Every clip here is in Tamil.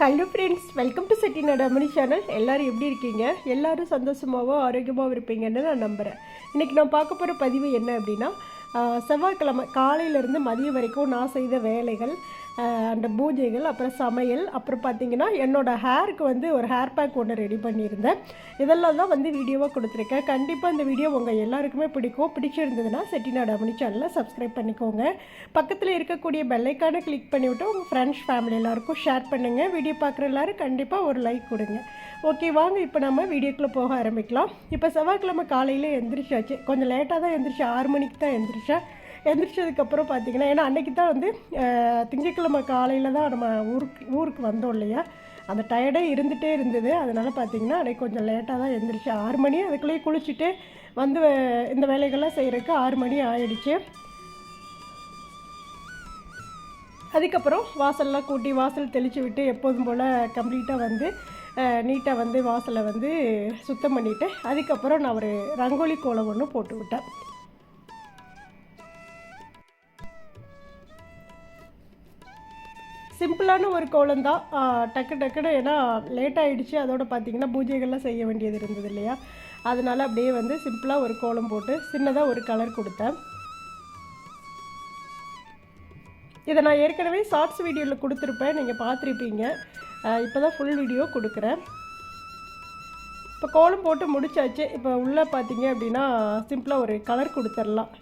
Hello friends welcome to Chettinad Amani channel எல்லோரும் எப்படி இருக்கீங்க? எல்லோரும் சந்தோஷமாகவும் ஆரோக்கியமாகவும் இருப்பீங்கன்னு நான் நம்புகிறேன் இன்றைக்கி நான் பார்க்க போகிற பதிவு என்ன அப்படின்னா செவ்வாய்க்கிழமை காலையிலேருந்து மதியம் வரைக்கும் நான் செய்த வேலைகள் அந்த பூஜைகள் அப்புறம் சமையல் அப்புறம் பார்த்தீங்கன்னா என்னோட ஹேருக்கு வந்து ஒரு ஹேர் பேக் ஒன்று ரெடி பண்ணியிருந்தேன். இதெல்லாம் தான் வந்து வீடியோவாக கொடுத்துருக்கேன். கண்டிப்பாக இந்த வீடியோ உங்கள் எல்லாருக்குமே பிடிக்கும். பிடிச்சிருந்ததுன்னா செட்டிநாடு அமணி சேனலை சப்ஸ்கிரைப் பண்ணிக்கோங்க. பக்கத்தில் இருக்கக்கூடிய பெல்லைக்கான கிளிக் பண்ணிவிட்டு உங்கள் ஃப்ரெண்ட்ஸ் ஃபேமிலி எல்லாருக்கும் ஷேர் பண்ணுங்கள் வீடியோ பார்க்குற எல்லோரும் கண்டிப்பாக ஒரு லைக் கொடுங்க. ஓகே வாங்க இப்போ நம்ம வீடியோக்குள்ளே போக ஆரம்பிக்கலாம். இப்போ செவ்வாய்க்கிழமை காலையில் எந்திரிச்சாச்சு. கொஞ்சம் லேட்டாக தான் எந்திரிச்சேன். ஆறு மணிக்கு தான் எந்திரிச்சேன். எந்திரிச்சதுக்கப்புறம் பார்த்தீங்கன்னா ஏன்னா அன்றைக்கி தான் வந்து திங்கட்கிழமை காலையில் தான் நம்ம ஊருக்கு ஊருக்கு வந்தோம் இல்லையா? அந்த டயர்டே இருந்துகிட்டே இருந்தது. அதனால் பார்த்தீங்கன்னா அன்றைக்கி கொஞ்சம் லேட்டாக தான் எந்திரிச்சு ஆறு மணி அதுக்குள்ளேயே குளிச்சுட்டு வந்து இந்த வேலைகள்லாம் செய்கிறதுக்கு ஆறு மணி ஆயிடுச்சு. அதுக்கப்புறம் வாசல்லாம் கூட்டி வாசல் தெளித்து விட்டு எப்போதும் போல் கம்ப்ளீட்டாக வந்து நீட்டாக வந்து வாசலை வந்து சுத்தம் பண்ணிவிட்டு அதுக்கப்புறம் நான் ஒரு ரங்கோலி கோலம் ஒன்று போட்டு விட்டேன். சிம்பிளான ஒரு கோலம் தான் டக்கு டக்குன்னு ஏன்னா லேட் ஆகிடுச்சு அதோட பார்த்தீங்கன்னா பூஜைகள்லாம் செய்ய வேண்டியது இருந்தது இல்லையா? அதனால் அப்படியே வந்து சிம்பிளாக ஒரு கோலம் போட்டு சின்னதாக ஒரு கலர் கொடுத்தேன். இதை நான் ஏற்கனவே ஷார்ட்ஸ் வீடியோவில் கொடுத்துருப்பேன். நீங்கள் பார்த்துருப்பீங்க. இப்போ தான் ஃபுல் வீடியோ கொடுக்குறேன். இப்போ கோலம் போட்டு முடிச்சாச்சு. இப்போ உள்ளே பார்த்தீங்க அப்படின்னா சிம்பிளாக ஒரு கலர் கொடுத்துடலாம்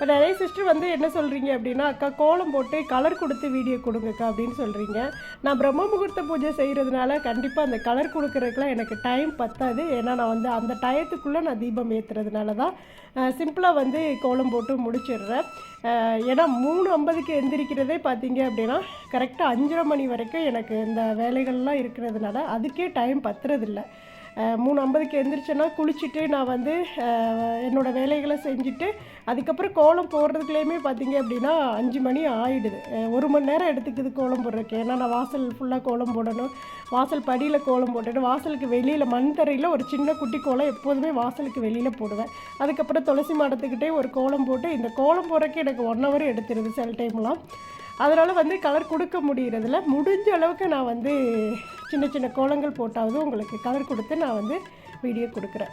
இப்போ நிறைய சிஸ்டர் வந்து என்ன சொல்கிறீங்க அப்படின்னா அக்கா கோலம் போட்டு கலர் கொடுத்து வீடியோ கொடுங்கக்கா அப்படின்னு சொல்கிறீங்க நான் பிரம்ம முகூர்த்த பூஜை செய்கிறதுனால கண்டிப்பாக அந்த கலர் கொடுக்குறதுக்குலாம் எனக்கு டைம் பத்தாது. ஏன்னா நான் வந்து அந்த டயத்துக்குள்ளே நான் தீபம் ஏற்றுறதுனால தான் சிம்பிளாக வந்து கோலம் போட்டு முடிச்சிடுறேன். ஏன்னா மூணு ஐம்பதுக்கு எந்திரிக்கிறதே பார்த்தீங்க அப்படின்னா கரெக்டாக அஞ்சரை மணி வரைக்கும் எனக்கு இந்த வேலைகள்லாம் இருக்கிறதுனால அதுக்கே டைம் பத்துறதில்ல. மூணு ஐம்பதுக்கு எந்திரிச்சேன்னா குளிச்சுட்டு நான் வந்து என்னோடய என்னோட வேலைகளை செஞ்சுட்டு அதுக்கப்புறம் கோலம் போடுறதுக்குலேயுமே பார்த்தீங்க அப்படின்னா அஞ்சு மணி ஆயிடுது. ஒரு மணி நேரம் எடுத்துக்குது கோலம் போடுறதுக்கு. ஏன்னா நான் வாசல் ஃபுல்லாக கோலம் போடணும். வாசல் படியில் கோலம் போட்டுட்டு வாசலுக்கு வெளியில் மண் தரையில் ஒரு சின்ன குட்டி கோலம் எப்போதுமே வாசலுக்கு வெளியில் போடுவேன். அதுக்கப்புறம் துளசி மாடத்துக்கிட்டே ஒரு கோலம் போட்டு இந்த கோலம் போடுறதுக்கு எனக்கு ஒன் ஹவர் எடுத்துருது சில டைம்லாம் அதனால் வந்து கலர் கொடுக்க முடியறதில்ல. முடிஞ்ச அளவுக்கு நான் வந்து சின்ன சின்ன கோலங்கள் போட்டாவது உங்களுக்கு கலர் கொடுத்து நான் வந்து வீடியோ கொடுக்குறேன்.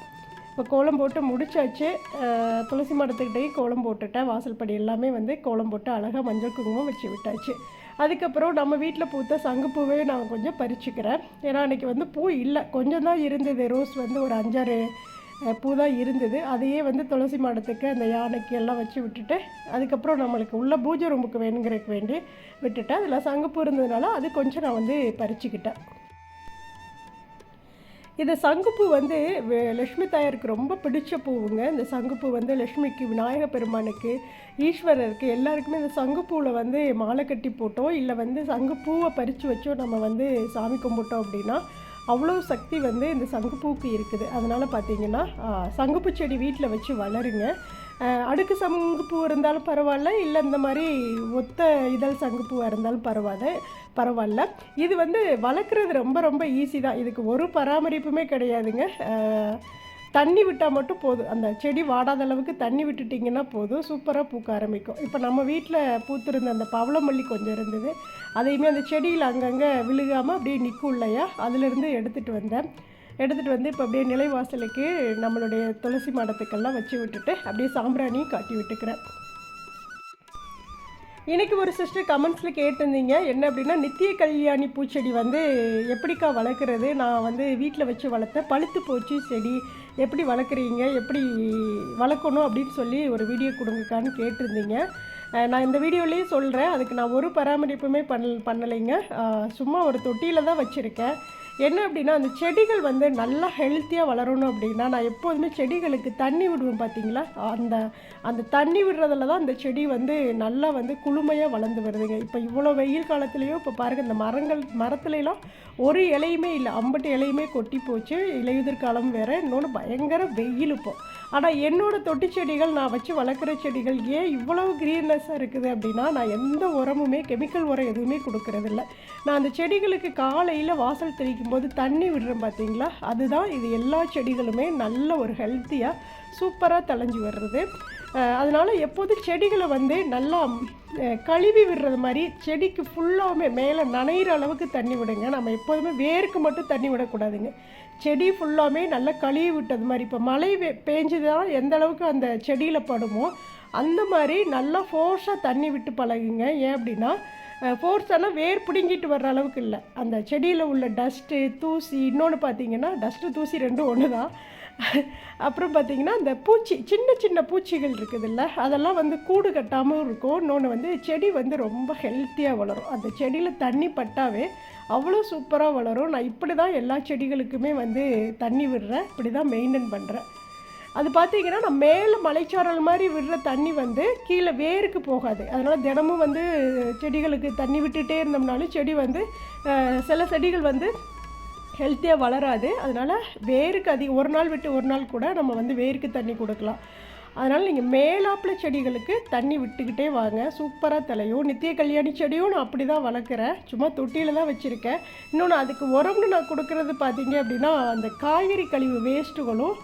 இப்போ கோலம் போட்டு முடிச்சாச்சு. துளசி மரத்துக்கிட்டேயும் கோலம் போட்டுட்டேன். வாசல் படி எல்லாமே வந்து கோலம் போட்டு அழகாக மஞ்சள் குங்குமம் வச்சு விட்டாச்சு. அதுக்கப்புறம் நம்ம வீட்டில் பூத்த சங்குப்பூவே நான் கொஞ்சம் பறிச்சுக்கிறேன். ஏன்னா அன்றைக்கி வந்து பூ இல்லை. கொஞ்சம் தான் இருந்தது. ரோஸ் வந்து ஒரு அஞ்சாறு பூ தான் இருந்தது. அதையே வந்து துளசி மாடத்துக்கு அந்த யானைக்கு எல்லாம் வச்சு விட்டுட்டு அதுக்கப்புறம் நம்மளுக்கு உள்ள பூஜை ரூமுக்கு வேணுங்கிறதுக்கு வேண்டி விட்டுட்டேன் அதில் சங்குப்பூ இருந்ததுனால அது கொஞ்சம் நான் வந்து பறிச்சுக்கிட்டேன். இந்த சங்குப்பூ வந்து வெ- லக்ஷ்மி தாயாருக்கு ரொம்ப பிடிச்ச பூவுங்க. இந்த சங்குப்பூ வந்து லக்ஷ்மிக்கு விநாயக பெருமானுக்கு ஈஸ்வரருக்கு எல்லாருக்குமே இந்த சங்குப்பூவில் வந்து மாலை கட்டி போட்டோம் இல்லை வந்து சங்குப்பூவை பறித்து வச்சோ நம்ம வந்து சாமி கும்பிட்டோம் அப்படின்னா அவ்வளோ சக்தி வந்து இந்த சங்குப்பூக்கு இருக்குது. அதனால் பார்த்தீங்கன்னா சங்குப்பூ செடி வீட்டில் வச்சு வளருங்க. அடுக்கு சங்குப்பூ இருந்தாலும் பரவாயில்ல இல்லை இந்த மாதிரி ஒத்த இதழ் சங்குப்பூவாக இருந்தாலும் பரவாயில்ல பரவாயில்ல. இது வந்து வளர்க்குறது ரொம்ப ரொம்ப ஈஸி தான். இதுக்கு ஒரு பராமரிப்புமே கிடையாதுங்க. தண்ணி விட்டால் மட்டும் போதும். அந்த செடி வாடாத அளவுக்கு தண்ணி விட்டுட்டிங்கன்னா போதும். சூப்பராக பூக்க ஆரம்பிக்கும். இப்போ நம்ம வீட்டில் பூத்திருந்த அந்த பவளமல்லி கொஞ்சம் இருந்தது. அதையுமே அந்த செடியில் அங்கங்கே விழுகாமல் அப்படியே நிற்கும் இல்லையா? அதிலிருந்து எடுத்துகிட்டு வந்தேன். எடுத்துகிட்டு வந்து இப்போ அப்படியே நிலைவாசலுக்கு நம்மளுடைய துளசி மாடத்துக்கெல்லாம் வச்சு விட்டுட்டு அப்படியே சாம்பிராணியும் காட்டி விட்டுக்கிறேன். இன்றைக்கி ஒரு சிஸ்டர் கமெண்ட்ஸில் கேட்டிருந்தீங்க. என்ன அப்படின்னா நித்திய கல்யாணி பூச்செடி வந்து எப்படிக்கா வளர்க்குறது? நான் வந்து வீட்டில் வச்சு வளர்த்தேன். பழுத்து போச்சு செடி. எப்படி வளர்க்குறீங்க? எப்படி வளர்க்கணும் அப்படின்னு சொல்லி ஒரு வீடியோ கொடுங்கக்கான்னு கேட்டிருந்தீங்க. நான் இந்த வீடியோலேயே சொல்கிறேன் அதுக்கு நான் ஒரு பராமரிப்புமே பண்ண பண்ணலைங்க. சும்மா ஒரு தொட்டியில் தான் வச்சுருக்கேன். என்ன அப்படின்னா அந்த செடிகள் வந்து நல்லா ஹெல்த்தியாக வளரணும் அப்படின்னா நான் எப்போதுமே செடிகளுக்கு தண்ணி விடுவேன் பார்த்தீங்களா அந்த அந்த தண்ணி விடுறதுல தான் அந்த செடி வந்து நல்லா வந்து குளுமையாக வளர்ந்து வருதுங்க. இப்போ இவ்வளோ வெயில் காலத்துலேயோ இப்போ பாருங்கள் இந்த மரங்கள் மரத்துலலாம் ஒரு இலையுமே இல்லை அம்பட்டு இலையுமே கொட்டி போச்சு. இலையுதிர்காலம் வேறு. இன்னொன்று பயங்கர வெயில் இப்போ. ஆனால் என்னோட தொட்டி செடிகள் நான் வச்சு வளர்க்குற செடிகள் ஏன் இவ்வளவு க்ரீன்னஸ்ஸாக இருக்குது அப்படின்னா நான் எந்த உரமுமே கெமிக்கல் உரம் எதுவுமே கொடுக்கறதில்ல. நான் அந்த செடிகளுக்கு காலையில் வாசல் தெளிக்கும் போது தண்ணி விடுறேன் பார்த்தீங்களா அதுதான் இது எல்லா செடிகளுமே நல்ல ஒரு ஹெல்த்தியாக சூப்பராக தளைஞ்சு வர்றது. அதனால் எப்போதும் செடிகளை வந்து நல்லா கழுவி விடுறது மாதிரி செடிக்கு ஃபுல்லாகவுமே மேலே நனைகிற அளவுக்கு தண்ணி விடுங்க. நம்ம எப்போதுமே வேருக்கு மட்டும் தண்ணி விடக்கூடாதுங்க. செடி ஃபுல்லாமே நல்லா கழுவி விட்டது மாதிரி. இப்போ மழை பெ- பேஞ்சுதுன்னா எந்த அளவுக்கு அந்த செடியில் படுமோ அந்த மாதிரி நல்லா ஃபோர்ஸாக தண்ணி விட்டு பழகுங்க. ஏன் அப்படின்னா ஃபோர்ஸானா வேர் பிடுங்கிட்டு வர்ற அளவுக்கு இல்லை. அந்த செடியில் உள்ள டஸ்ட்டு தூசி இன்னொன்று பார்த்தீங்கன்னா டஸ்ட்டு தூசி ரெண்டும் ஒன்று தான் அப்புறம் பார்த்தீங்கன்னா அந்த பூச்சி சின்ன சின்ன பூச்சிகள் இருக்குதுல்ல அதெல்லாம் வந்து கூடு கட்டாமல் இருக்கும். இன்னொன்று வந்து செடி வந்து ரொம்ப ஹெல்த்தியாக வளரும். அந்த செடியில் தண்ணி பட்டாவே அவ்வளோ சூப்பராக வளரும். நான் இப்படி தான் எல்லா செடிகளுக்குமே வந்து தண்ணி விடுறேன். இப்படி தான் மெயின்டைன் பண்ணுறேன் அது பார்த்தீங்கன்னா நான் மேலே மலைச்சாரல் மாதிரி விடுற தண்ணி வந்து கீழே வேருக்கு போகாது. அதனால் தினமும் வந்து செடிகளுக்கு தண்ணி விட்டுட்டே இருந்தோம்னாலும் செடி வந்து சில செடிகள் வந்து ஹெல்த்தியாக வளராது. அதனால் வேருக்கு அதிகம் ஒரு நாள் விட்டு ஒரு நாள் கூட நம்ம வந்து வேருக்கு தண்ணி கொடுக்கலாம். அதனால் நீங்கள் மேலாப்பில் செடிகளுக்கு தண்ணி விட்டுக்கிட்டே வாங்க. சூப்பராக தலையும். நித்திய கல்யாணி செடியும் நான் அப்படி தான் வளர்க்குறேன். சும்மா தொட்டியில் தான் வச்சுருக்கேன். இன்னொன்று அதுக்கு உரம்னு நான் கொடுக்குறது பார்த்தீங்க அப்படின்னா அந்த காய்கறி கழிவு வேஸ்ட்டுகளும்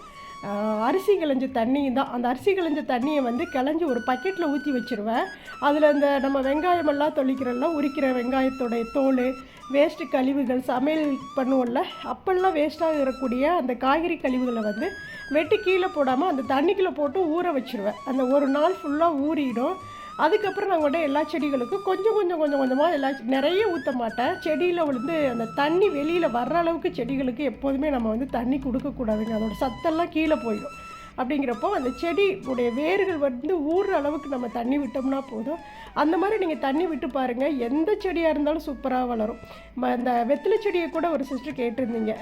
அரிசி கிளஞ்ச தண்ணியும் தான். அந்த அரிசி கிளஞ்ச தண்ணியை வந்து கிளஞ்சி ஒரு பக்கெட்டில் ஊற்றி வச்சுருவேன். அதில் அந்த நம்ம வெங்காயமெல்லாம் தொளிக்கிறோம்ல உரிக்கிற வெங்காயத்தோடைய தோல் வேஸ்ட்டு கழிவுகள் சமையல் பண்ணுவோம்ல அப்பெல்லாம் வேஸ்ட்டாக இருக்கக்கூடிய அந்த காய்கறி கழிவுகளை வந்து வெட்டி கீழே போடாமல் அந்த தண்ணிக்குள்ளே போட்டு ஊற வச்சுருவேன். அந்த ஒரு நாள் ஃபுல்லாக ஊறிடும். அதுக்கப்புறம் நான் கூட எல்லா செடிகளுக்கும் கொஞ்சம் கொஞ்சம் கொஞ்சம் கொஞ்சமாக எல்லா நிறைய ஊற்ற மாட்டேன். செடியில் வந்து அந்த தண்ணி வெளியில் வர்ற அளவுக்கு செடிகளுக்கு எப்போதுமே நம்ம வந்து தண்ணி கொடுக்கக்கூடாதுங்க அதோடய சத்தெல்லாம் கீழே போயிடும். அப்படிங்கிறப்போ அந்த செடி உடைய வேர்கள் வந்து ஊறுற அளவுக்கு நம்ம தண்ணி விட்டோம்னா போதும். அந்த மாதிரி நீங்கள் தண்ணி விட்டு பாருங்கள் எந்த செடியாக இருந்தாலும் சூப்பராக வளரும். இந்த வெத்தலை செடியை கூட ஒரு சிஸ்டர் கேட்டிருந்தீங்க.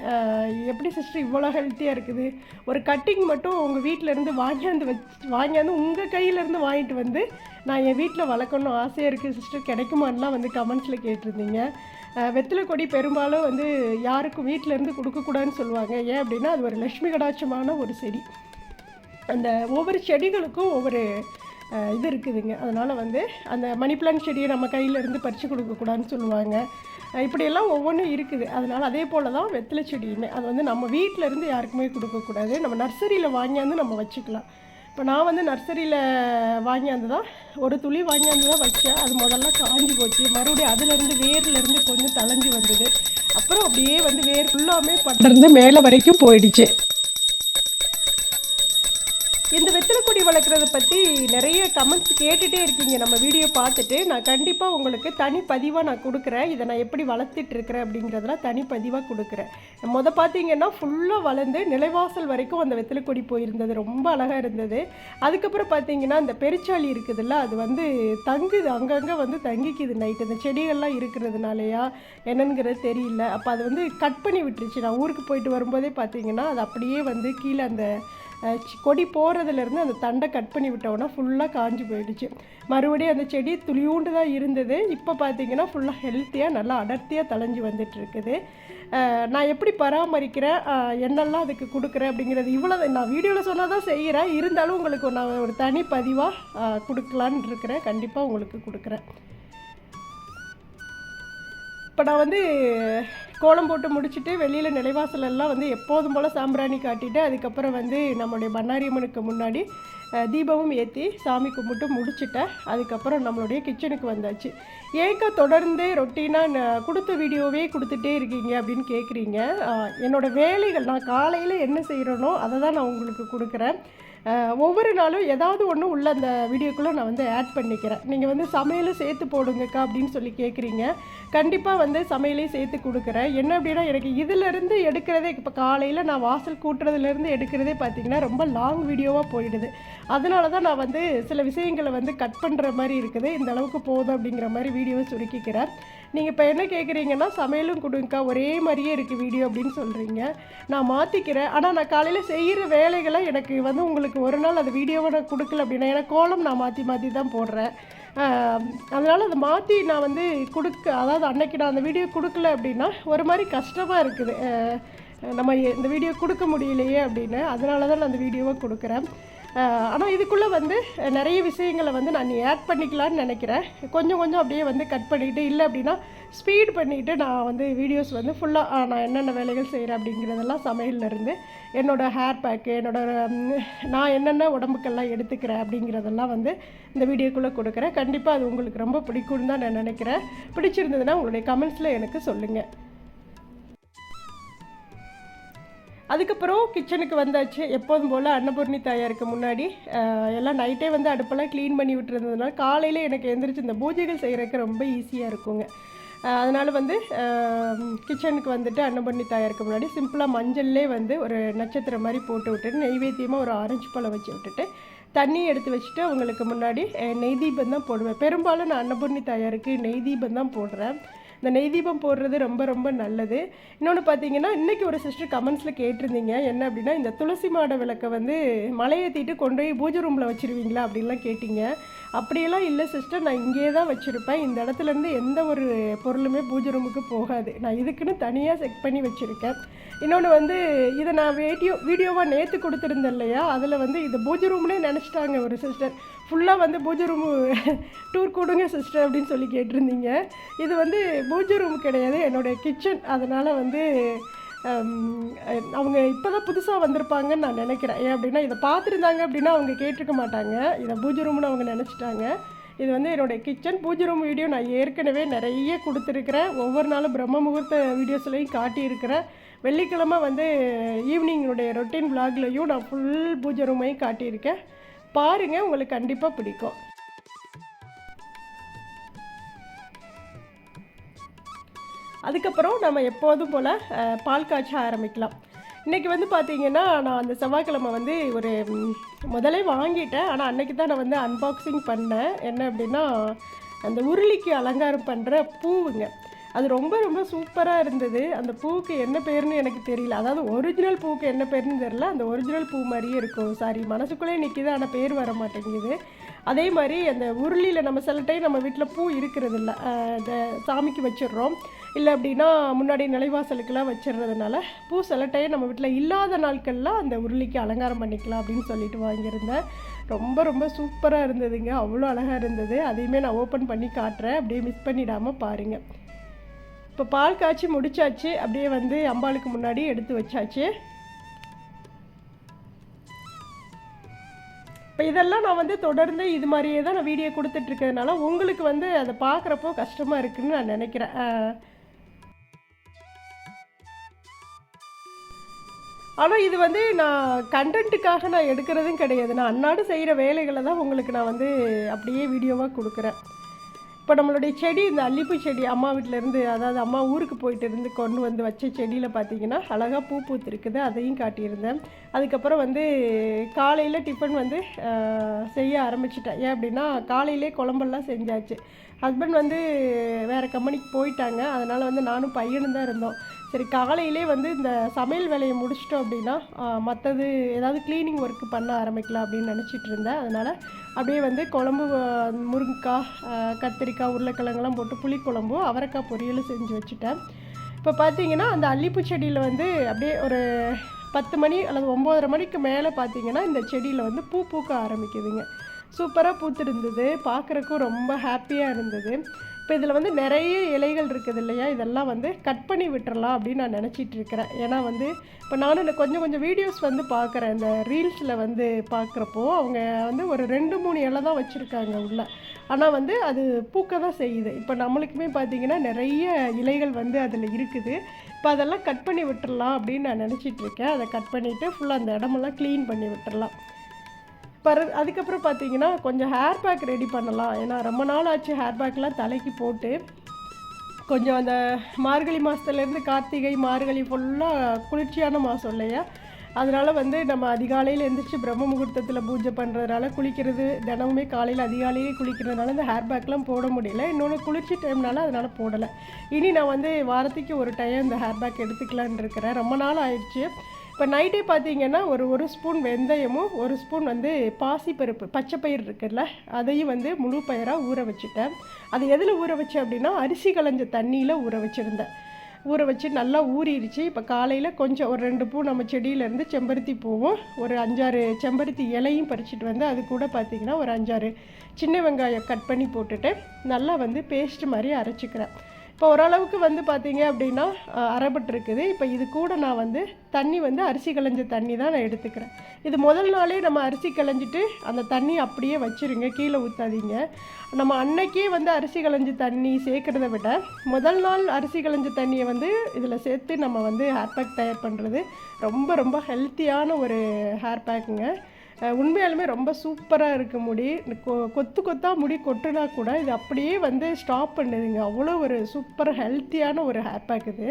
எப்படி சிஸ்டர் இவ்வளோ ஹெல்த்தியாக இருக்குது? ஒரு கட்டிங் மட்டும் உங்கள் வீட்டிலேருந்து வாங்கியாந்து வச்சு வாங்கியாந்து உங்கள் கையிலேருந்து வாங்கிட்டு வந்து நான் என் வீட்டில் வளர்க்கணும் ஆசையாக இருக்குது சிஸ்டர் கிடைக்குமான்லாம் வந்து கமெண்ட்ஸில் கேட்டிருந்தீங்க. வெத்தலை கொடி பெரும்பாலும் வந்து யாருக்கும் வீட்டிலேருந்து கொடுக்கக்கூடாதுன்னு சொல்லுவாங்க. ஏன் அப்படின்னா அது ஒரு லட்சுமி கடாட்சமான ஒரு செடி. அந்த ஒவ்வொரு செடிகளுக்கும் ஒவ்வொரு இது இருக்குதுங்க. அதனால் வந்து அந்த மணி பிளான்ட் செடியை நம்ம கையிலேருந்து பறித்து கொடுக்கக்கூடாதுன்னு சொல்லுவாங்க. இப்படியெல்லாம் ஒவ்வொன்றும் இருக்குது. அதனால் அதே போல் தான் வெத்தலை செடியுமே. அது வந்து நம்ம வீட்டில் இருந்து யாருக்குமே கொடுக்கக்கூடாது நம்ம நர்சரியில் வாங்கியாந்து நம்ம வச்சுக்கலாம். இப்போ நான் வந்து நர்சரியில் வாங்கியாந்து தான் ஒரு துளி வாங்கியாந்து தான் வச்சேன். அது முதல்ல காஞ்சி போச்சு. மறுபடியும் அதுலேருந்து வேர்லேருந்து கொஞ்சம் தளைஞ்சு வந்தது. அப்புறம் அப்படியே வந்து வேர் ஃபுல்லாமே பட்டிருந்து மேலே வரைக்கும் போயிடுச்சு இந்த வெத்தலை கொடி வளர்க்குறத பற்றி நிறைய கமெண்ட்ஸ் கேட்டுகிட்டே இருக்கீங்க. நம்ம வீடியோ பார்த்துட்டு நான் கண்டிப்பாக உங்களுக்கு தனி பதிவாக நான் கொடுக்குறேன். இதை நான் எப்படி வளர்த்துட்டு இருக்கிறேன் அப்படிங்கிறதெல்லாம் தனிப்பதிவாக கொடுக்குறேன். முத பார்த்தீங்கன்னா ஃபுல்லாக வளர்ந்து நிலைவாசல் வரைக்கும் அந்த வெத்தலை கொடி போயிருந்தது. ரொம்ப அழகாக இருந்தது. அதுக்கப்புறம் பார்த்தீங்கன்னா அந்த பெருச்சாளி இருக்குதுல்ல அது வந்து தங்குது. அங்கங்கே வந்து தங்கிக்குது நைட்டு இந்த செடிகள்லாம் இருக்கிறதுனாலையா என்னங்கிறது தெரியல. அப்போ அது வந்து கட் பண்ணி விட்டுருச்சு. நான் ஊருக்கு போயிட்டு வரும்போதே பார்த்தீங்கன்னா அது அப்படியே வந்து கீழே அந்த கொடி போகிறதுலேருந்து அந்த தண்டை கட் பண்ணி விட்டோன்னா ஃபுல்லாக காஞ்சி போயிடுச்சு. மறுபடியும் அந்த செடி துளியூண்டு தான் இருந்தது. இப்போ பார்த்தீங்கன்னா ஃபுல்லாக ஹெல்த்தியாக நல்லா அடர்த்தியாக தளைஞ்சு வந்துட்டுருக்குது. நான் எப்படி பராமரிக்கிறேன்? என்னெல்லாம் அதுக்கு கொடுக்குறேன் அப்படிங்கிறது இவ்வளோ நான் வீடியோவில் சொன்னால் தான் செய்கிறேன் இருந்தாலும் உங்களுக்கு நான் ஒரு தனி பதிவாக கொடுக்கலான்னு இருக்கிறேன். கண்டிப்பாக உங்களுக்கு கொடுக்குறேன். இப்போ நான் வந்து கோலம் போட்டு முடிச்சுட்டு வெளியில் நிலைவாசலெல்லாம் வந்து எப்போதும் போல் சாம்பிராணி காட்டிட்டு அதுக்கப்புறம் வந்து நம்மளுடைய பண்ணாரியம்மனுக்கு முன்னாடி தீபமும் ஏற்றி சாமி கும்பிட்டு முடிச்சுட்டேன். அதுக்கப்புறம் நம்மளுடைய கிச்சனுக்கு வந்தாச்சு. ஏங்க தொடர்ந்து ரொட்டீனாக கொடுத்த வீடியோவே கொடுத்துட்டே இருக்கீங்க அப்படின்னு கேட்குறீங்க என்னோட வேலைகள் நான் காலையில் என்ன செய்கிறேனோ அதை தான் நான் உங்களுக்கு கொடுக்குறேன். ஒவ்வொரு நாளும் ஏதாவது ஒன்று உள்ள அந்த வீடியோக்குள்ளே நான் வந்து ஆட் பண்ணிக்கிறேன். நீங்கள் வந்து சமையலும் சேர்த்து போடுங்கக்கா அப்படின்னு சொல்லி கேட்குறீங்க கண்டிப்பாக வந்து சமையலையும் சேர்த்து கொடுக்குறேன். என்ன அப்படின்னா எனக்கு இதிலேருந்து எடுக்கிறதே இப்போ காலையில் நான் வாசல் கூட்டுறதுலேருந்து எடுக்கிறதே பார்த்தீங்கன்னா ரொம்ப லாங் வீடியோவாக போயிடுது. அதனால தான் நான் வந்து சில விஷயங்களை வந்து கட் பண்ணுற மாதிரி இருக்குது. இந்த அளவுக்கு போதும் அப்படிங்கிற மாதிரி வீடியோவை சுருக்கிக்கிறேன். நீங்கள் இப்போ என்ன கேட்குறீங்கன்னா சமையலும் கொடுங்கக்கா ஒரே மாதிரியே இருக்குது வீடியோ அப்படின்னு சொல்கிறீங்க நான் மாற்றிக்கிறேன் ஆனால் நான் காலையில் செய்கிற வேலைகளை எனக்கு வந்து உங்களுக்கு ஒரு நாள் அது வீடியோவை நான் கொடுக்கல அப்படின்னா ஏன்னா கோலம் நான் மாற்றி மாற்றி தான் போடுறேன். அதனால் அதை மாற்றி நான் வந்து கொடுக்க அதாவது அன்னைக்கு நான் அந்த வீடியோ கொடுக்கல அப்படின்னா ஒரு மாதிரி கஷ்டமாக இருக்குது. நம்ம இந்த வீடியோ கொடுக்க முடியலையே அப்படின்னு. அதனால தான் நான் அந்த வீடியோவை கொடுக்குறேன். ஆனால் இதுக்குள்ளே வந்து நிறைய விஷயங்களை வந்து நான் ஆட் பண்ணிக்கலான்னு நினைக்கிறேன். கொஞ்சம் கொஞ்சம் அப்படியே வந்து கட் பண்ணிக்கிட்டு இல்லை அப்படின்னா ஸ்பீட் பண்ணிவிட்டு நான் வந்து வீடியோஸ் வந்து ஃபுல்லாக நான் என்னென்ன வேலைகள் செய்கிறேன் அப்படிங்கிறதெல்லாம் சமையல்ல இருந்து என்னோடய ஹேர் பேக்கு என்னோடய நான் என்னென்ன உடம்புக்கெல்லாம் எடுத்துக்கிறேன் அப்படிங்கிறதெல்லாம் வந்து இந்த வீடியோக்குள்ளே கொடுக்குறேன். கண்டிப்பாக அது உங்களுக்கு ரொம்ப பிடிக்கும்னு தான் நான் நினைக்கிறேன். பிடிச்சிருந்ததுன்னா உங்களுடைய கமெண்ட்ஸில் எனக்கு சொல்லுங்கள் அதுக்கப்புறம் கிச்சனுக்கு வந்தாச்சு. எப்போதும் போல் அன்னபூர்ணி தாயாருக்கு முன்னாடி எல்லாம் நைட்டே வந்து அடுப்பெல்லாம் க்ளீன் பண்ணி விட்டுருந்ததுனால காலையில் எனக்கு எந்திரிச்சு இந்த பூஜைகள் செய்கிறதுக்கு ரொம்ப ஈஸியாக இருக்குங்க. அதனால் வந்து கிச்சனுக்கு வந்துட்டு அன்னபூர்ணி தாயாருக்கு முன்னாடி சிம்பிளாக மஞ்சள்லே வந்து ஒரு நட்சத்திரம் மாதிரி போட்டு விட்டுட்டு நெய்வேத்தியமாக ஒரு ஆரஞ்சு பழம் வச்சு விட்டுட்டு தண்ணி எடுத்து வச்சுட்டு அவங்களுக்கு முன்னாடி நெய் தீபம் தான் போடுவேன். பெரும்பாலும் நான் அன்னபூர்ணி தாயாருக்கு நெய் தீபம் தான் போடுறேன். இந்த நெய் தீபம் போடுறது ரொம்ப ரொம்ப நல்லது. இன்னொன்று பார்த்தீங்கன்னா இன்றைக்கி ஒரு சிஸ்டர் கமெண்ட்ஸில் கேட்டிருந்தீங்க என்ன அப்படின்னா இந்த துளசி மாட விளக்கை வந்து மலையேற்றிட்டு கொண்டு போய் பூஜை ரூமில் வச்சுருவீங்களா அப்படின்லாம் கேட்டிங்க. அப்படியெல்லாம் இல்லை சிஸ்டர் நான் இங்கேயே தான் வச்சுருப்பேன். இந்த இடத்துலேருந்து எந்த ஒரு பொருளுமே பூஜை ரூமுக்கு போகாது. நான் இதுக்குன்னு தனியாக செக் பண்ணி வச்சுருக்கேன். இன்னொன்று வந்து இதை நான் வீடியோ வீடியோவாக நேற்று கொடுத்துருந்தேன் இல்லையா? அதில் வந்து இது பூஜை ரூம்னே நினச்சிட்டாங்க ஒரு சிஸ்டர் ஃபுல்லாக வந்து பூஜை ரூமு டூர் கொடுங்க சிஸ்டர் அப்படின்னு சொல்லி கேட்டிருந்தீங்க. இது வந்து பூஜை ரூம் கிடையாது என்னோடய கிச்சன் அதனால் வந்து அவங்க இப்போ தான் புதுசாக வந்திருப்பாங்கன்னு நான் நினைக்கிறேன். ஏன் அப்படின்னா இதை பார்த்துருந்தாங்க அப்படின்னா அவங்க கேட்டிருக்க மாட்டாங்க. இதை பூஜை ரூம்னு அவங்க நினச்சிட்டாங்க. இது வந்து என்னுடைய கிச்சன் பூஜை ரூம் வீடியோ நான் ஏற்கனவே நிறைய கொடுத்துருக்குறேன். ஒவ்வொரு நாளும் பிரம்ம முகூர்த்த வீடியோஸ்லையும் காட்டியிருக்கிறேன். வெள்ளிக்கிழமை வந்து ஈவினிங்கினுடைய ரொட்டீன் vlogலையும் நான் ஃபுல் பூஜை ரூமையும் காட்டியிருக்கேன். பாருங்கள் உங்களுக்கு கண்டிப்பாக பிடிக்கும். அதுக்கப்புறம் நம்ம எப்போதும் போல் பால் காய்ச்ச ஆரம்பிக்கலாம். இன்றைக்கி வந்து பார்த்தீங்கன்னா நான் அந்த செவ்வாய்க்கிழமை வந்து ஒரு முதலே வாங்கிட்டேன். ஆனால் அன்றைக்கி தான் நான் வந்து அன்பாக்சிங் பண்ணேன். என்ன அப்படின்னா அந்த உருளிக்கு அலங்காரம் பண்ணுற பூவுங்க. அது ரொம்ப ரொம்ப சூப்பராக இருந்தது. அந்த பூவுக்கு என்ன பேர்னு எனக்கு தெரியல. அதாவது ஒரிஜினல் பூவுக்கு என்ன பேர்னு தெரியல. அந்த ஒரிஜினல் பூ மாதிரியே இருக்கும். சாரி மனசுக்குள்ளே நிற்கிது ஆனால் பேர் வர மாட்டேங்குது. அதே மாதிரி அந்த உருளியில் நம்ம சில டைம் நம்ம வீட்டில் பூ இருக்கிறது இல்லை இந்த சாமிக்கு வச்சிடுறோம். இல்லை அப்படின்னா முன்னாடி நிலைவாசலுக்கெல்லாம் வச்சிடுறதுனால பூ சில டைம் நம்ம வீட்டில் இல்லாத நாட்கள்லாம் அந்த உருளிக்கு அலங்காரம் பண்ணிக்கலாம் அப்படின்னு சொல்லிட்டு வாங்கியிருந்தேன். ரொம்ப ரொம்ப சூப்பராக இருந்ததுங்க. அவ்வளோ அழகாக இருந்தது. அதையுமே நான் ஓப்பன் பண்ணி காட்டுறேன். அப்படியே மிஸ் பண்ணிடாமல் பாருங்கள் இப்போ பால் காய்ச்சி முடிச்சாச்சு. அப்படியே வந்து அம்பாளுக்கு முன்னாடி எடுத்து வச்சாச்சு. இப்போ இதெல்லாம் நான் வந்து தொடர்ந்து இது மாதிரியே தான் நான் வீடியோ கொடுத்துட்ருக்கிறதுனால உங்களுக்கு வந்து அதை பார்க்குறப்போ கஷ்டமாக இருக்குன்னு நான் நினைக்கிறேன். ஆனால் இது வந்து நான் கண்டென்ட்டுக்காக நான் எடுக்கிறதும் கிடையாது. நான் அன்னாடு செய்கிற வேலைகளை தான் உங்களுக்கு நான் வந்து அப்படியே வீடியோவாக கொடுக்குறேன். இப்போ நம்மளுடைய செடி இந்த அல்லிப்பூ செடி அம்மா வீட்டிலேருந்து அதாவது அம்மா ஊருக்கு போயிட்டு இருந்து கொண்டு வந்து வச்ச செடியில் பார்த்தீங்கன்னா அழகாக பூ பூத்திருக்குது. அதையும் காட்டியிருந்தேன். அதுக்கப்புறம் வந்து காலையில் டிஃபன் வந்து செய்ய ஆரம்பிச்சிட்டேன். ஏன் அப்படின்னா காலையிலே குழம்பெல்லாம் செஞ்சாச்சு. ஹஸ்பண்ட் வந்து வேறு கம்பெனிக்கு போயிட்டாங்க. அதனால் வந்து நானும் பையனும் தான் இருந்தோம். சரி காலையிலே வந்து இந்த சமையல் வேலையை முடிச்சிட்டோம் அப்படின்னா மற்றது ஏதாவது க்ளீனிங் ஒர்க் பண்ண ஆரம்பிக்கலாம் அப்படின்னு நினச்சிட்டு இருந்தேன். அதனால் அப்படியே வந்து குழம்பு முருங்கைக்காய் கத்திரிக்காய் உருளைக்கிழங்கெல்லாம் போட்டு புளிக்குழம்பும் அவரைக்காய் பொரியலும் செஞ்சு வச்சுட்டேன். இப்போ பார்த்தீங்கன்னா அந்த அல்லிப்பூ செடியில் வந்து அப்படியே ஒரு பத்து மணி அல்லது ஒம்போதரை மணிக்கு மேலே பார்த்தீங்கன்னா இந்த செடியில் வந்து பூ பூக்க ஆரம்பிக்குதுங்க. சூப்பராக பூத்துருந்தது. பார்க்குறக்கும் ரொம்ப ஹாப்பியாக இருந்தது. இப்போ இதில் வந்து நிறைய இலைகள் இருக்குது இல்லையா? இதெல்லாம் வந்து கட் பண்ணி விட்டுறலாம் அப்படின்னு நான் நினச்சிட்டு இருக்கிறேன். ஏன்னா வந்து இப்போ நானும் இந்த கொஞ்சம் கொஞ்சம் வீடியோஸ் வந்து பார்க்குறேன் இந்த ரீல்ஸில் வந்து பார்க்குறப்போ அவங்க வந்து ஒரு ரெண்டு மூணு இலை தான் வச்சுருக்காங்க உள்ள. ஆனால் வந்து அது பூக்க தான் செய்யுது. இப்போ நம்மளுக்குமே பார்த்தீங்கன்னா நிறைய இலைகள் வந்து அதில் இருக்குது. இப்போ அதெல்லாம் கட் பண்ணி விட்டுறலாம் அப்படின்னு நான் நினச்சிட்டு இருக்கேன். அதை கட் பண்ணிவிட்டு ஃபுல்லாக அந்த இடமெல்லாம் க்ளீன் பண்ணி விட்டுறலாம். பர அதுக்கப்புறம் பார்த்தீங்கன்னா கொஞ்சம் ஹேர் பேக் ரெடி பண்ணலாம். ஏன்னா ரொம்ப நாள் ஆச்சு ஹேர் பேக்லாம் தலைக்கு போட்டு. கொஞ்சம் அந்த மார்கழி மாதத்துலேருந்து கார்த்திகை மார்கழி ஃபுல்லாக குளிர்ச்சியான மாதம் இல்லையா? அதனால் வந்து நம்ம அதிகாலையில் எழுந்திரிச்சு பிரம்ம முகூர்த்தத்தில் பூஜை பண்ணுறதுனால குளிக்கிறது தினமுமே காலையில் அதிகாலையிலே குளிக்கிறதுனால இந்த ஹேர் பேக்லாம் போட முடியல. இன்னொன்று குளிர்ச்சி டைம்னால அதனால் போடலை. இனி நான் வந்து வாரத்துக்கு ஒரு டைம் இந்த ஹேர் பேக் எடுத்துக்கலான்னு இருக்கிறேன். ரொம்ப நாள் ஆயிடுச்சு. இப்போ நைட்டே பார்த்தீங்கன்னா ஒரு ஒரு ஸ்பூன் வெந்தயமும் ஒரு ஸ்பூன் வந்து பாசிப்பருப்பு பச்சைப்பயிர் இருக்குல்ல அதையும் வந்து முழு பயிராக ஊற வச்சுட்டேன். அது எதில் ஊற வச்சேன் அப்படின்னா அரிசி களைஞ்ச தண்ணியில் ஊற வச்சுருந்தேன். ஊற வச்சு நல்லா ஊறிடுச்சு. இப்போ காலையில் கொஞ்சம் ஒரு ரெண்டு பூ நம்ம செடியிலேருந்து செம்பருத்தி பூவும் ஒரு அஞ்சாறு செம்பருத்தி இலையும் பறிச்சிட்டு வந்து அது கூட பார்த்திங்கன்னா ஒரு அஞ்சாறு சின்ன வெங்காயம் கட் பண்ணி போட்டுட்டு நல்லா வந்து பேஸ்ட் மாதிரி அரைச்சிக்கிறேன். இப்போ ஓரளவுக்கு வந்து பார்த்தீங்க அப்படின்னா அஹ், இப்போ இது கூட நான் வந்து தண்ணி வந்து அரிசி களைஞ்ச தண்ணி தான் நான் எடுத்துக்கிறேன். இது முதல் நாளே நம்ம அரிசி களைஞ்சிட்டு அந்த தண்ணி அப்படியே வச்சிருங்க கீழே ஊற்றாதீங்க நம்ம அன்னைக்கே வந்து அரிசி களைஞ்ச தண்ணி சேர்க்குறத விட முதல் நாள் அரிசி களைஞ்ச தண்ணியை வந்து இதில் சேர்த்து நம்ம வந்து ஹேர் பேக் தயார் பண்ணுறது ரொம்ப ரொம்ப ஹெல்த்தியான ஒரு ஹேர் பேக்குங்க உண்மையாலுமே ரொம்ப சூப்பராக இருக்க முடி. கொத்து கொத்தாக முடி கொட்டுனா கூட இது அப்படியே வந்து ஸ்டாப் பண்ணுதுங்க. அவ்வளோ ஒரு சூப்பர் ஹெல்த்தியான ஒரு ஹேர் பேக் இது.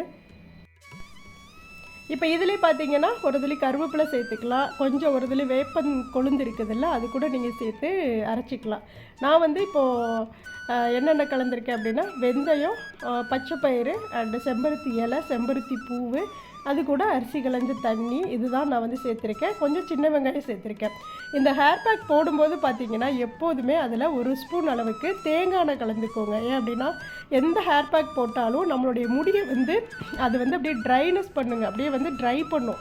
இப்போ இதுலேயே பார்த்தீங்கன்னா ஒரு துளி கருவேப்பிலை சேர்த்துக்கலாம். கொஞ்சம் ஒரு துளி வேப்பன் கொழுந்து இருக்குதுல்ல அது கூட நீங்கள் சேர்த்து அரைச்சிக்கலாம். நான் வந்து இப்போது என்னென்ன கலந்துருக்கேன் அப்படின்னா வெந்தயம் பச்சை பயிறு அண்டு செம்பருத்தி இலை செம்பருத்தி பூவு அது கூட அரிசி களைஞ்ச தண்ணி இதுதான் நான் வந்து சேர்த்துருக்கேன். கொஞ்சம் சின்ன வெங்காயம் சேர்த்துருக்கேன். இந்த ஹேர் பேக் போடும்போது பார்த்தீங்கன்னா எப்போதுமே அதில் ஒரு ஸ்பூன் அளவுக்கு தேங்காய் எண்ணெய் கலந்துக்கோங்க. ஏன் அப்படின்னா எந்த ஹேர் பேக் போட்டாலும் நம்மளுடைய முடியை வந்து அது வந்து அப்படியே ட்ரைனஸ் பண்ணுங்க. அப்படியே வந்து ட்ரை பண்ணும்.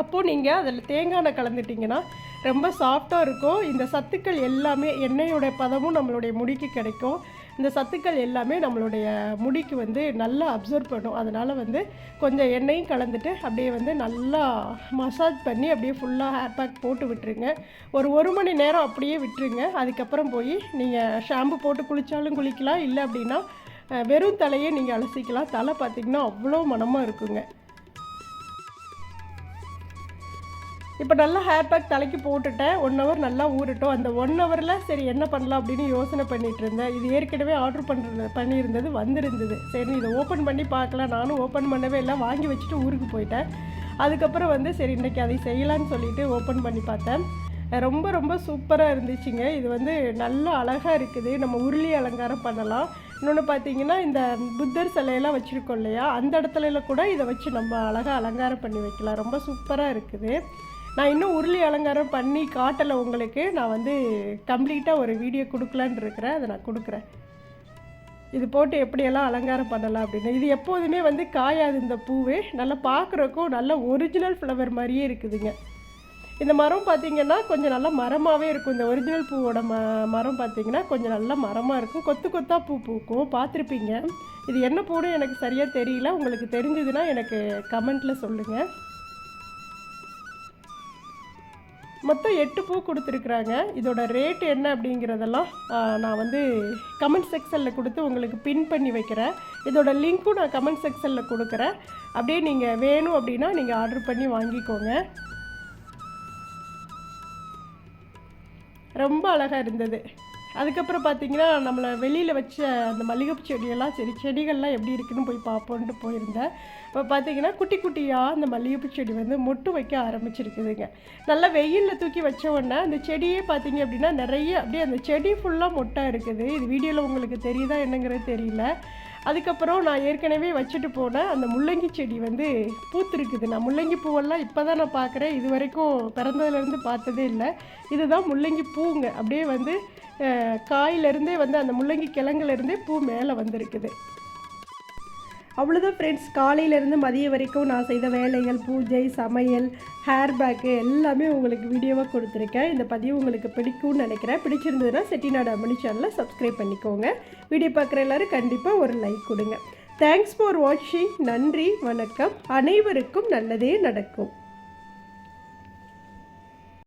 அப்போது நீங்கள் அதில் தேங்காய் எண்ணெய் கலந்துட்டிங்கன்னா ரொம்ப சாஃப்டாக இருக்கும். இந்த சத்துக்கள் எல்லாமே எண்ணெயோட பதமும் நம்மளுடைய முடிக்கு கிடைக்கும். இந்த சத்துக்கள் எல்லாமே நம்மளுடைய முடிக்கு வந்து நல்லா அப்சர்வ் பண்ணும். அதனால் வந்து கொஞ்சம் எண்ணெயும் கலந்துட்டு அப்படியே வந்து நல்லா மசாஜ் பண்ணி அப்படியே ஃபுல்லாக ஹேர் பேக் போட்டு விட்டுருங்க. ஒரு ஒரு மணி நேரம் அப்படியே விட்டுருங்க. அதுக்கப்புறம் போய் நீங்கள் ஷாம்பு போட்டு குளித்தாலும் குளிக்கலாம். இல்லை அப்படின்னா வெறும் தலையே நீங்கள் அலசிக்கலாம். தலை பார்த்திங்கன்னா அவ்வளோ மணமாக இருக்குங்க. இப்போ நல்லா ஹேர் பேக் தலைக்கு போட்டுட்டேன் ஒன் ஹவர் நல்லா ஊறட்டும். அந்த ஒன் ஹவரில் சரி என்ன பண்ணலாம் அப்படின்னு யோசனை பண்ணிட்டு இருந்தேன். இது ஏற்கனவே ஆர்டர் பண்ணுறது பண்ணியிருந்தது வந்திருந்தது. சரி இதை ஓப்பன் பண்ணி பார்க்கலாம். நானும் ஓப்பன் பண்ணவே இல்லை. வாங்கி வச்சுட்டு ஊருக்கு போயிட்டேன். அதுக்கப்புறம் வந்து சரி இன்றைக்கி அதை செய்யலான்னு சொல்லிட்டு ஓப்பன் பண்ணி பார்த்தேன். ரொம்ப ரொம்ப சூப்பராக இருந்துச்சுங்க. இது வந்து நல்ல அழகாக இருக்குது. நம்ம உருளி அலங்காரம் பண்ணலாம். இன்னொன்று பார்த்தீங்கன்னா இந்த புத்தர் சிலையெல்லாம் வச்சுருக்கோம் இல்லையா? அந்த இடத்துல கூட இதை வச்சு நம்ம அழகாக அலங்காரம் பண்ணி வைக்கலாம். ரொம்ப சூப்பராக இருக்குது. நான் இன்னும் உருளி அலங்காரம் பண்ணி காட்டலை உங்களுக்கு. நான் வந்து கம்ப்ளீட்டாக ஒரு வீடியோ கொடுக்கலான் இருக்கிறேன். அதை நான் கொடுக்குறேன். இது போட்டு எப்படியெல்லாம் அலங்காரம் பண்ணலாம் அப்படின்னு. இது எப்போதுமே வந்து காயாது இந்த பூவு. நல்லா பார்க்குறக்கும் நல்ல ஒரிஜினல் ஃப்ளவர் மாதிரியே இருக்குதுங்க. இந்த மரம் பார்த்தீங்கன்னா கொஞ்சம் நல்லா மரமாகவே இருக்கும். இந்த ஒரிஜினல் பூவோட ம மரம் பார்த்திங்கன்னா கொஞ்சம் நல்லா மரமாக இருக்கும். கொத்து கொத்தாக பூ பூக்கும். பார்த்துருப்பீங்க. இது என்ன பூன்னு எனக்கு சரியாக தெரியல. உங்களுக்கு தெரிஞ்சதுன்னா எனக்கு கமெண்ட்டில் சொல்லுங்கள் மொத்தம் எட்டு பூ கொடுத்துருக்குறாங்க. இதோட ரேட் என்ன அப்படிங்கிறதெல்லாம் நான் வந்து கமெண்ட் செக்ஷனில் கொடுத்து உங்களுக்கு பின் பண்ணி வைக்கிறேன். இதோட லிங்க்கும் நான் கமெண்ட் செக்ஷனில் கொடுக்குறேன். அப்படியே நீங்கள் வேணும் அப்படின்னா நீங்கள் ஆர்டர் பண்ணி வாங்கிக்கோங்க. ரொம்ப அழகாக இருந்தது. அதுக்கப்புறம் பார்த்தீங்கன்னா நம்மளை வெளியில் வச்ச அந்த மல்லிகைப்பூ செடியெல்லாம் சரி செடிகள்லாம் எப்படி இருக்குன்னு போய் பார்ப்போன்ட்டு போயிருந்தேன். இப்போ பார்த்தீங்கன்னா குட்டி குட்டியாக அந்த மல்லிகைப்பூ செடி வந்து மொட்டு வைக்க ஆரம்பிச்சிருக்குதுங்க. நல்லா வெயிலில் தூக்கி வச்ச உடனே அந்த செடியே பார்த்தீங்க அப்படின்னா நிறைய அப்படியே அந்த செடி ஃபுல்லாக மொட்டாக இருக்குது. இது வீடியோவில் உங்களுக்கு தெரியுதா என்னங்கிறது தெரியல. அதுக்கப்புறம் நான் ஏற்கனவே வச்சுட்டு போன அந்த முள்ளங்கி செடி வந்து பூத்திருக்குது. நான் முள்ளங்கி பூவெல்லாம் இப்போ தான் நான் பார்க்குறேன். இது வரைக்கும் பிறந்ததுலேருந்து பார்த்ததே இல்லை. இதுதான் முள்ளங்கி பூங்க. அப்படியே வந்து காயிலிருந்தே வந்து அந்த முள்ளங்கி கிழங்குலேருந்தே பூ மேலே வந்திருக்குது. அவ்வளோதான் ஃப்ரெண்ட்ஸ் காலையிலேருந்து மதியம் வரைக்கும் நான் செய்த வேலைகள் பூஜை சமையல் ஹேர் பேக்கு எல்லாமே உங்களுக்கு வீடியோவாக கொடுத்துருக்கேன். இந்த பதிவு உங்களுக்கு பிடிக்கும்னு நினைக்கிறேன். பிடிச்சிருந்ததுன்னா செட்டிநாடு அம்மணி சேனலை சப்ஸ்கிரைப் பண்ணிக்கோங்க. வீடியோ பார்க்குற எல்லாரும் கண்டிப்பாக ஒரு லைக் கொடுங்க. தேங்க்ஸ் ஃபார் வாட்சிங் நன்றி வணக்கம். அனைவருக்கும் நல்லதே நடக்கும்.